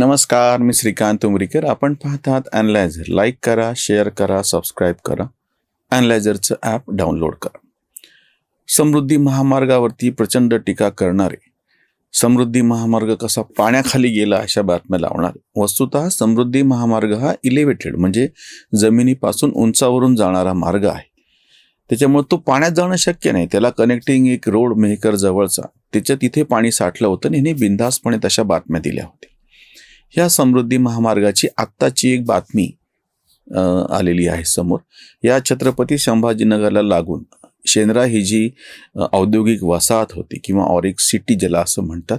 नमस्कार मी श्रीकांत उमरीकर. आपण पाहतात अनलायझर लाईक करा शेअर करा सबस्क्राईब करा. अनलायझरचं ॲप डाउनलोड करा. समृद्धी महामार्गावरती प्रचंड टीका करणारे समृद्धी महामार्ग कसा पाण्याखाली गेला अशा बातम्या लावणार वस्तुतः समृद्धी महामार्ग हा इलेव्हेटेड म्हणजे जमिनीपासून उंचावरून जाणारा मार्ग आहे. त्याच्यामुळे तो पाण्यात जाणं शक्य नाही. त्याला कनेक्टिंग एक रोड मेहकर जवळचा त्याच्या तिथे पाणी साठलं होतं आणि ह्याने बिनधास्तपणे तशा बातम्या दिल्या होत्या. ह्या समृद्धी महामार्गाची आत्ताची एक बातमी आलेली आहे समोर. या छत्रपती संभाजीनगरला लागून शेंद्रा ही जी औद्योगिक वसाहत होती किंवा ऑरिक सिटी ज्याला असं म्हणतात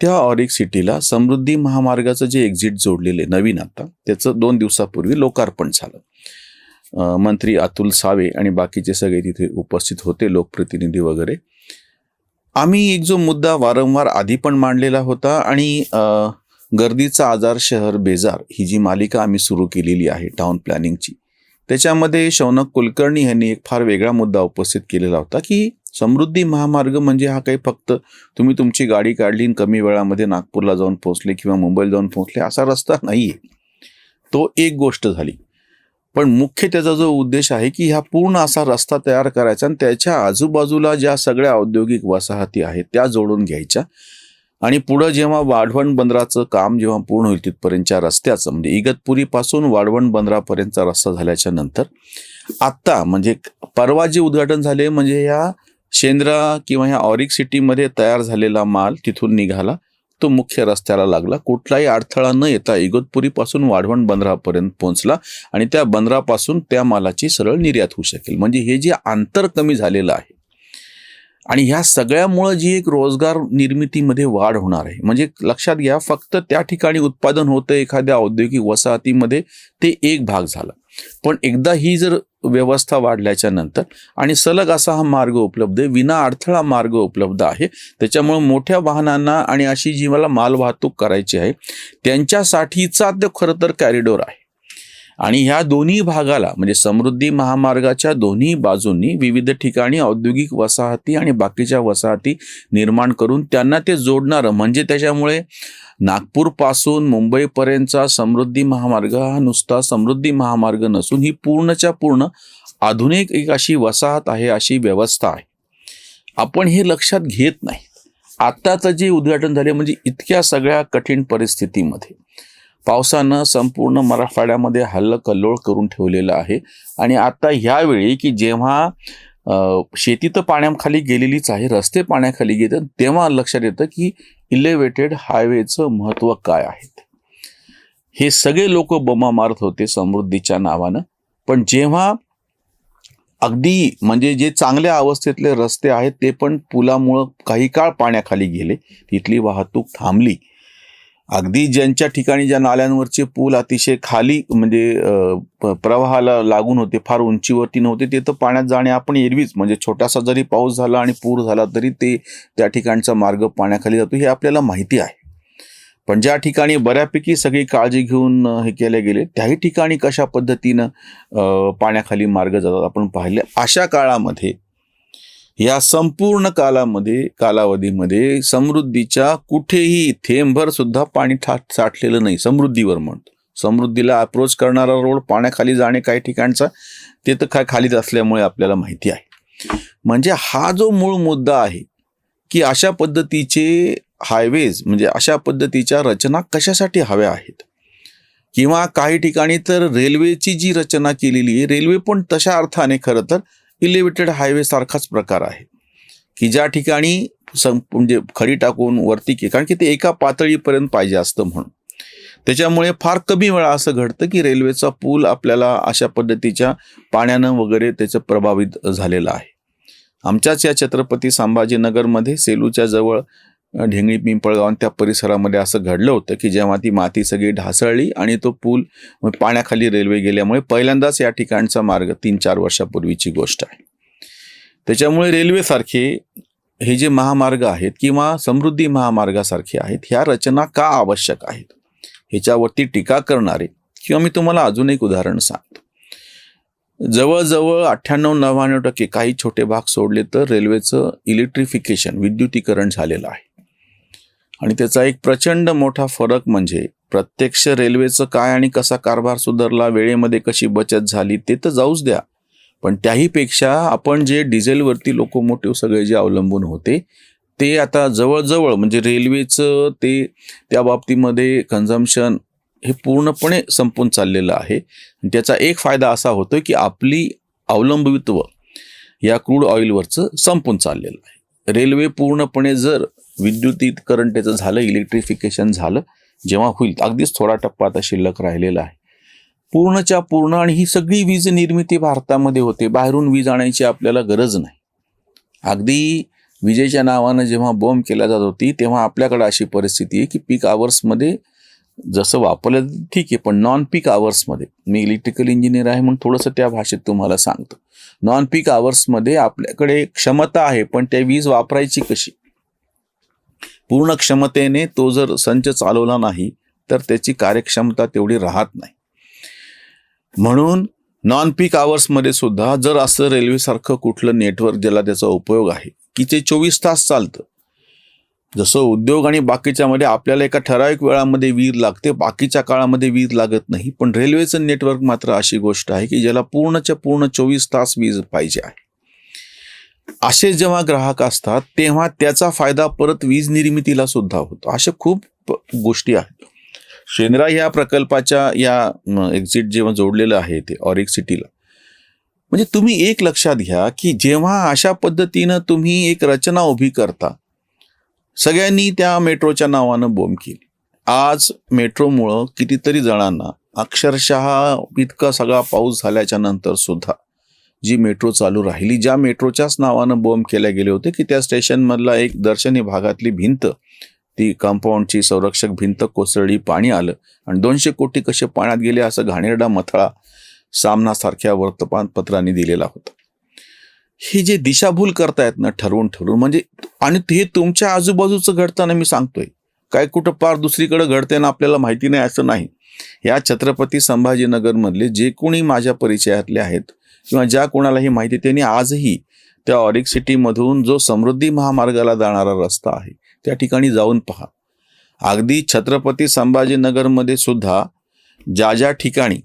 त्या ऑरिक सिटीला समृद्धी महामार्गाचं जे एक्झिट जोडलेले नवीन आता त्याचं दोन दिवसापूर्वी लोकार्पण झालं. मंत्री अतुल सावे आणि बाकीचे सगळे तिथे उपस्थित होते लोकप्रतिनिधी वगैरे. आम्ही एक जो मुद्दा वारंवार आधी पण मांडलेला होता आणि गर्दीचा आजार शहर बेजार ही जी मालिका आम्ही सुरू केलेली आहे टाउन प्लॅनिंगची त्याच्यामध्ये शौनक कुलकर्णी यांनी एक फार वेगळा मुद्दा उपस्थित केलेला होता की समृद्धी महामार्ग म्हणजे हा काही फक्त तुम्ही तुमची गाडी काढली आणि कमी वेळामध्ये नागपूरला जाऊन पोहोचले किंवा मुंबईला जाऊन पोहोचले असा रस्ता नाही आहे तो एक गोष्ट झाली. पण मुख्य त्याचा जो उद्देश आहे की ह्या पूर्ण असा रस्ता तयार करायचा आणि त्याच्या आजूबाजूला ज्या सगळ्या औद्योगिक वसाहती आहेत त्या जोडून घ्यायच्या. आणि पुढं जेव्हा वाढवण बंदराचं काम जेव्हा पूर्ण होईल तिथपर्यंतच्या रस्त्याचं म्हणजे इगतपुरीपासून वाढवण बंदरापर्यंतचा रस्ता झाल्याच्यानंतर आत्ता म्हणजे परवा जे उद्घाटन झाले म्हणजे ह्या शेंद्रा किंवा ह्या ऑरिक सिटीमध्ये तयार झालेला माल तिथून निघाला. तो मुख्य रस्त्याला लागला. कुठलाही अडथळा न येता इगतपुरीपासून वाढवण बंदरापर्यंत पोहोचला आणि त्या बंदरापासून त्या मालाची सरळ निर्यात होऊ शकेल. म्हणजे हे जे अंतर कमी झालेलं आहे आणि ह्या सगळ्यामुळं जी एक रोजगार निर्मितीमध्ये वाढ होणार आहे म्हणजे लक्षात घ्या फक्त त्या ठिकाणी उत्पादन होतं एखाद्या औद्योगिक वसाहतीमध्ये ते एक भाग झाला. पण एकदा ही जर व्यवस्था वाढल्याच्या नंतर आणि सलग असा हा मार्ग उपलब्ध आहे विना अडथळा मार्ग उपलब्ध आहे त्याच्यामुळे मोठ्या वाहनांना आणि अशी जी मला माल वाहतूक करायची आहे त्यांच्यासाठीचा तो खरं तर कॅरिडोर आहे. आणि ह्या दोन्ही भागाला म्हणजे समृद्धी महामार्गाच्या दोन्ही बाजूंनी विविध ठिकाणी औद्योगिक वसाहती आणि बाकीच्या वसाहती निर्माण करून त्यांना ते जोडणारं. म्हणजे त्याच्यामुळे नागपूरपासून मुंबईपर्यंतचा समृद्धी महामार्ग हा नुसता समृद्धी महामार्ग नसून ही पूर्णच्या पूर्ण आधुनिक एक अशी वसाहत आहे अशी व्यवस्था आहे. आपण हे लक्षात घेत नाही. आत्ताचं जे उद्घाटन झाले म्हणजे इतक्या सगळ्या कठीण परिस्थितीमध्ये. पावसानं संपूर्ण मराठवाड्यामध्ये हल्ल कल्लोळ करून ठेवलेलं आहे. आणि आता ह्यावेळी की जेव्हा शेती तर पाण्याखाली गेलेलीच आहे रस्ते पाण्याखाली गेले तेव्हा लक्षात येतं की इलेव्हेटेड हायवेचं महत्त्व काय आहे हे सगळे लोक बोमा मारत होते समृद्धीच्या नावानं. पण जेव्हा अगदी म्हणजे जे चांगल्या अवस्थेतले रस्ते आहेत ते पण पुलामुळं काही काळ पाण्याखाली गेले. तिथली वाहतूक थांबली. अगदी ज्यांच्या ठिकाणी ज्या नाल्यांवरचे पूल अतिशय खाली म्हणजे प- प्रवाहाला लागून होते फार उंचीवरती नव्हते ते तर पाण्यात जाणे आपण एरवीच. म्हणजे छोटासा जरी पाऊस झाला आणि पूर झाला तरी ते त्या ठिकाणचा मार्ग पाण्याखाली जातो हे आपल्याला माहिती आहे. पण ज्या ठिकाणी बऱ्यापैकी सगळी काळजी घेऊन हे केले गेले त्याही ठिकाणी कशा पद्धतीनं पाण्याखाली मार्ग जातात आपण पाहिले. अशा काळामध्ये या संपूर्ण कालामध्ये कालावधीमध्ये समृद्धीच्या कुठेही थेंबभर सुद्धा पाणी ठा साठलेलं नाही. समृद्धीवर म्हणतो समृद्धीला अप्रोच करणारा रोड पाण्याखाली जाणे काही ठिकाणचा ते तर काय खालीच असल्यामुळे आपल्याला माहिती आहे. म्हणजे हा जो मूळ मुद्दा आहे की अशा पद्धतीचे हायवेज म्हणजे अशा पद्धतीच्या रचना कशासाठी हव्या आहेत? किंवा काही ठिकाणी तर रेल्वेची जी रचना केलेली आहे रेल्वे पण तशा अर्थाने खरं तर इलिव्हेटेड हायवे सारखाच प्रकार आहे. की ज्या ठिकाणी सं म्हणजे खडी टाकून वरती की कारण की ते एका पातळीपर्यंत पाहिजे असतं म्हणून. त्याच्यामुळे फार कमी वेळा असं घडतं की रेल्वेचा पूल आपल्याला अशा पद्धतीच्या पाण्यानं वगैरे त्याचं प्रभावित झालेलं आहे. आमच्याच या छत्रपती संभाजीनगरमध्ये सेलूच्या जवळ ढेंगळी पिंपळगाव आणि त्या परिसरामध्ये असं घडलं होतं की जेव्हा ती माती सगळी ढासळली आणि तो पूल पाण्याखाली रेल्वे गेल्यामुळे पहिल्यांदाच या ठिकाणचा मार्ग तीन चार वर्षापूर्वीची गोष्ट आहे. त्याच्यामुळे रेल्वेसारखे हे जे महामार्ग आहेत किंवा समृद्धी महामार्गासारखे आहेत ह्या रचना का आवश्यक आहेत? ह्याच्यावरती टीका करणारे किंवा मी तुम्हाला अजून एक उदाहरण सांगतो. जवळजवळ अठ्ठ्याण्णव नव्याण्णव टक्के काही छोटे भाग सोडले तर रेल्वेचं इलेक्ट्रिफिकेशन विद्युतीकरण झालेलं आहे. आणि त्याचा एक प्रचंड मोठा फरक म्हणजे प्रत्यक्ष रेल्वेचं काय आणि कसा कारभार सुधारला वेळेमध्ये कशी बचत झाली ते तर जाऊच द्या. पण त्याहीपेक्षा आपण जे डिझेलवरती लोकोमोटिव्ह सगळे जे अवलंबून होते ते आता जवळजवळ म्हणजे रेल्वेचं ते त्या बाबतीमध्ये कन्झम्शन हे पूर्णपणे संपून चाललेलं आहे. त्याचा एक फायदा असा होतो की आपली अवलंबित्व या क्रूड ऑइलवरचं संपून चाललेलं आहे. रेल्वे पूर्णपणे जर विद्युतीकरण त्याचं झालं इलेक्ट्रिफिकेशन झालं जेव्हा होईल अगदीच थोडा टप्पा आता शिल्लक राहिलेला आहे. पूर्णच्या पूर्ण आणि ही सगळी वीज निर्मिती भारतामध्ये होते बाहेरून वीज आणायची आपल्याला गरज नाही. अगदी विजेच्या नावानं जेव्हा बॉम्ब केला जात होती तेव्हा आपल्याकडे अशी परिस्थिती आहे की पीक आवर्समध्ये जसं वापरलं ठीक आहे पण नॉन पीक आवर्समध्ये मी इलेक्ट्रिकल इंजिनियर आहे म्हणून थोडंसं त्या भाषेत तुम्हाला सांगतो. नॉन पीक आवर्समध्ये आपल्याकडे क्षमता आहे पण त्या वीज वापरायची कशी? पूर्ण क्षमतेने तो जर संच चालवला नाही तर त्याची कार्यक्षमता तेवढी राहत नाही. म्हणून नॉन पीक आवर्समध्ये सुद्धा जर असं रेल्वेसारखं कुठलं नेटवर्क ज्याला त्याचा उपयोग आहे की ते चोवीस तास चालतं जसं उद्योग आणि बाकीच्यामध्ये आपल्याला एका ठराविक वेळामध्ये वीज लागते बाकीच्या काळामध्ये वीज लागत नाही पण रेल्वेचं नेटवर्क मात्र अशी गोष्ट आहे की ज्याला पूर्णच्या पूर्ण चोवीस तास वीज पाहिजे आहे. असे जेव्हा ग्राहक असतात तेव्हा त्याचा फायदा परत वीज निर्मितीला सुद्धा होतो. अशा खूप गोष्टी आहेत. शेंद्रा ह्या प्रकल्पाच्या या एक्झिट जेव्हा जोडलेलं आहे ते ऑरिक सिटीला म्हणजे तुम्ही एक लक्षात घ्या की जेव्हा अशा पद्धतीनं तुम्ही एक रचना उभी करता सगळ्यांनी त्या मेट्रोच्या नावानं बोंब केली. आज मेट्रोमुळं कितीतरी जणांना अक्षरशः इतका सगळा पाऊस झाल्याच्यानंतर सुद्धा जी मेट्रो चालू राहिली ज्या मेट्रोच्याच नावानं बॉम्ब केल्या गेले होते की त्या स्टेशनमधला एक दर्शनी भागातली भिंत ती कंपाऊंडची संरक्षक भिंत कोसळली पाणी आलं आणि दोनशे कोटी कसे पाण्यात गेले असं घाणेरडा मथळा सामनासारख्या वर्तमानपत्रांनी दिलेला होता. ही जे दिशाभूल करतायत ना ठरवून ठरवून म्हणजे आणि हे तुमच्या आजूबाजूचं घडताना मी सांगतोय. काय कुठं पार दुसरीकडे घडते ना आपल्याला माहिती नाही असं नाही. या छत्रपती संभाजीनगरमधले जे कोणी माझ्या परिचयातले आहेत किंवा ज्या कोणालाही माहिती त्यांनी आजही त्या ऑरिक सिटीमधून जो समृद्धी महामार्गाला जाणारा रस्ता आहे त्या ठिकाणी जाऊन पहा. अगदी छत्रपती संभाजीनगरमध्ये सुद्धा ज्या ज्या ठिकाणी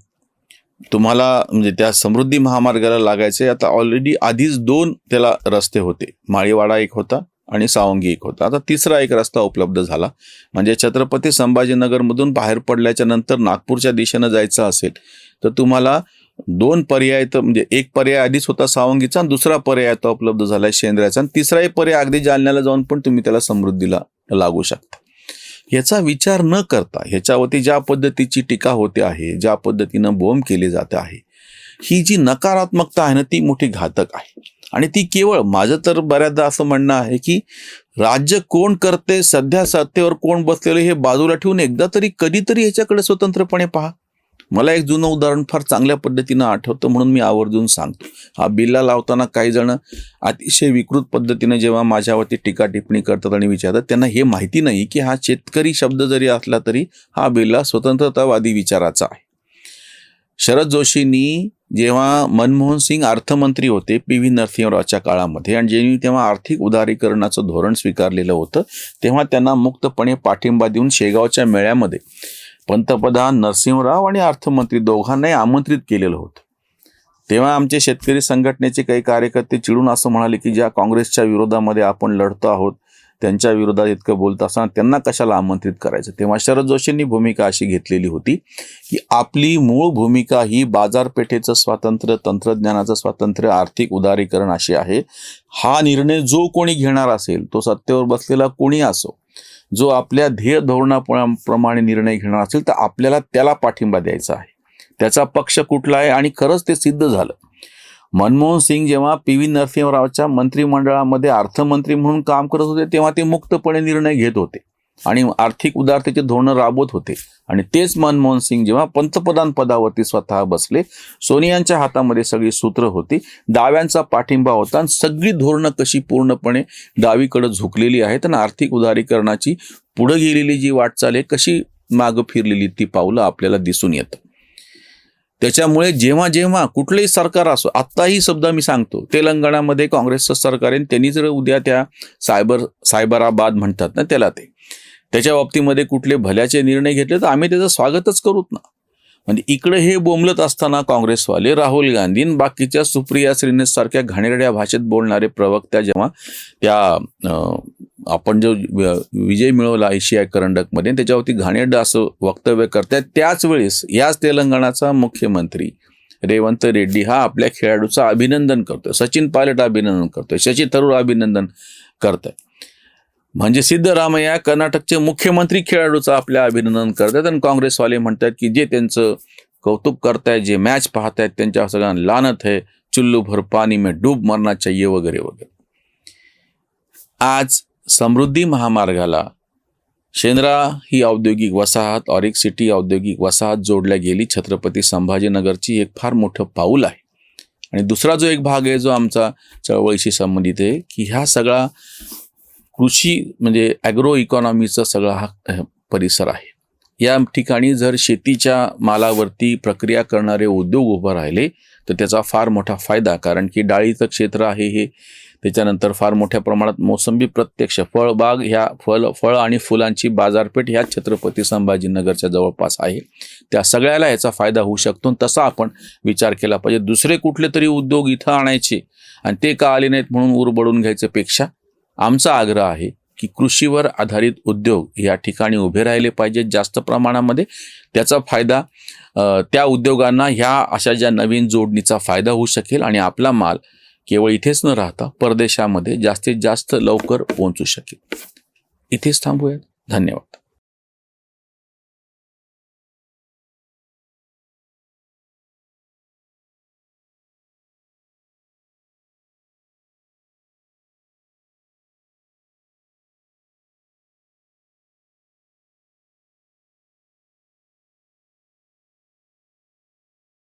तुम्हाला म्हणजे त्या समृद्धी महामार्गाला लागायचे आता ऑलरेडी आधीच दोन त्याला रस्ते होते. माळीवाडा एक होता आणि सावंगी एक होता. आता तिसरा एक रस्ता उपलब्ध झाला. म्हणजे छत्रपती संभाजीनगरमधून बाहेर पडल्याच्या नंतर नागपूरच्या दिशेनं जायचं असेल तर तुम्हाला दोन पर्याय तर म्हणजे एक पर्याय आधीच होता सावंगीचा आणि दुसरा पर्याय आता उपलब्ध झालाय शेंद्र्याचा आणि तिसराही पर्याय अगदी जालन्याला जाऊन पण तुम्ही त्याला समृद्धीला लागू शकता. याचा विचार न करता ह्याच्यावरती ज्या पद्धतीची टीका होते आहे ज्या पद्धतीनं बोंब केले जाते आहे ही जी नकारात्मकता आहे ना ती मोठी घातक आहे. आणि ती केवळ माझं तर बऱ्याचदा असं म्हणणं आहे की राज्य कोण करते सध्या सत्तेवर कोण बसलेलं हे बाजूला ठेवून एकदा तरी कधीतरी ह्याच्याकडे स्वतंत्रपणे पहा. मला एक जुनं उदाहरण फार चांगल्या पद्धतीनं आठवतं म्हणून मी आवर्जून सांगतो. हा बिल्ला लावताना काही जण अतिशय विकृत पद्धतीनं जेव्हा माझ्यावरती टीका टिप्पणी करतात आणि विचारतात त्यांना हे माहिती नाही की हा शेतकरी शब्द जरी असला तरी हा बिल्ला स्वतंत्रतावादी विचाराचा आहे. शरद जोशींनी जेव्हा मनमोहन सिंग अर्थमंत्री होते पी व्ही नरसिंहरावच्या काळामध्ये आणि ज्यांनी तेव्हा आर्थिक उदारीकरणाचं धोरण स्वीकारलेलं होतं तेव्हा त्यांना मुक्तपणे पाठिंबा देऊन शेगावच्या मेळ्यामध्ये पंतप्रधान नरसिंहराव आणि अर्थमंत्री दोघांनाही आमंत्रित केलेलं होतं. तेव्हा आमचे शेतकरी संघटनेचे काही कार्यकर्ते चिडून असं म्हणाले की ज्या काँग्रेसच्या विरोधामध्ये आपण लढतो आहोत त्यांच्या विरोधात इतकं बोलत असताना त्यांना कशाला आमंत्रित करायचं? तेव्हा शरद जोशींनी भूमिका अशी घेतलेली होती की आपली मूळ भूमिका ही बाजारपेठेचं स्वातंत्र्य तंत्रज्ञानाचं स्वातंत्र्य आर्थिक उदारीकरण अशी आहे. हा निर्णय जो कोणी घेणार असेल तो सत्तेवर बसलेला कोणी असो जो आपल्या ध्येय धोरणाप्रमाणे निर्णय घेणार असेल तर आपल्याला त्याला पाठिंबा द्यायचा आहे. त्याचा पक्ष कुठला आहे? आणि खरंच ते सिद्ध झालं. मनमोहन सिंग जेव्हा पी व्ही नरसिंहरावच्या मंत्रिमंडळामध्ये अर्थमंत्री म्हणून काम करत होते तेव्हा ते मुक्तपणे निर्णय घेत होते. आणि आर्थिक उदारतेचे धोरणं राबवत होते. आणि तेच मनमोहन सिंग जेव्हा पंतप्रधान पदावरती स्वतः बसले सोनियांच्या हातामध्ये सगळी सूत्र होती. डाव्यांचा पाठिंबा होता आणि सगळी धोरणं कशी पूर्णपणे डावीकडे झुकलेली आहेत आणि आर्थिक उदारीकरणाची पुढे गेलेली जी वाटचाल आहे कशी मागं फिरलेली ती पावलं आपल्याला दिसून येतं. त्याच्यामुळे जेव्हा जेव्हा कुठलंही सरकार असो आत्ताही शब्द मी सांगतो तेलंगणामध्ये काँग्रेसचं सरकार आहे आणि त्यांनी जर उद्या त्या सायबर सायबराबाद म्हणतात ना त्याला ते त्याच्या बाबतीमध्ये कुठले भल्याचे निर्णय घेतले तर आम्ही त्याचं स्वागतच करूत ना. म्हणजे इकडे हे बोंबलत असताना काँग्रेसवाले राहुल गांधी आणि बाकीच्या सुप्रिया श्रीनेस सारख्या घाणेरड्या भाषेत बोलणारे प्रवक्त्या जेव्हा त्या आपण जो विजय मिळवला एशिया करंडकमध्ये त्याच्यावरती घाणेरडं असं वक्तव्य करतात त्याच वेळेस याच तेलंगणाचा मुख्यमंत्री रेवंत रेड्डी हा आपल्या खेळाडूचं अभिनंदन करतोय. सचिन पायलट अभिनंदन करतोय. शशी थरूर अभिनंदन करतोय. म्हणजे सिद्धरामय्या कर्नाटकचे मुख्यमंत्री खेळाडूचं आपल्या अभिनंदन करतात. आणि काँग्रेसवाले म्हणतात की जे त्यांचं कौतुक करतायत जे मॅच पाहतायत त्यांच्या सगळ्यांना लानत आहे. चुल्लू भर पाणी में डूब मरणा चाहिए वगैरे वगैरे. आज समृद्धी महामार्गाला शेंद्रा ही औद्योगिक वसाहत ऑरिक सिटी औद्योगिक वसाहत जोडल्या गेली. छत्रपती संभाजीनगरची एक फार मोठं पाऊल आहे. आणि दुसरा जो एक भाग आहे जो आमचा चळवळीशी संबंधित आहे की ह्या सगळा कृषी म्हणजे ॲग्रो इकॉनॉमीचा सगळा हा परिसर आहे. या ठिकाणी जर शेतीच्या मालावरती प्रक्रिया करणारे उद्योग उभं राहिले तर त्याचा फार मोठा फायदा कारण की डाळीचं क्षेत्र आहे हे. त्याच्यानंतर फार मोठ्या प्रमाणात मोसंबी प्रत्यक्ष फळबाग ह्या फळ फळ आणि फुलांची बाजारपेठ ह्या छत्रपती संभाजीनगरच्या जवळपास आहे. त्या सगळ्याला याचा फायदा होऊ शकतो तसा आपण विचार केला पाहिजे. दुसरे कुठले तरी उद्योग इथं आणायचे आणि ते का आले नाहीत म्हणून उरबडून घ्यायच्यापेक्षा आमचा आग्रह आहे की कृषीवर आधारित उद्योग या ठिकाणी उभे राहिले पाहिजेत जास्त प्रमाणामध्ये. त्याचा फायदा त्या उद्योगांना ह्या अशा ज्या नवीन जोडणीचा फायदा होऊ शकेल आणि आपला माल केवळ इथेच न राहता परदेशामध्ये जास्तीत जास्त लवकर पोहोचू शकेल. इथेच थांबूयात. धन्यवाद.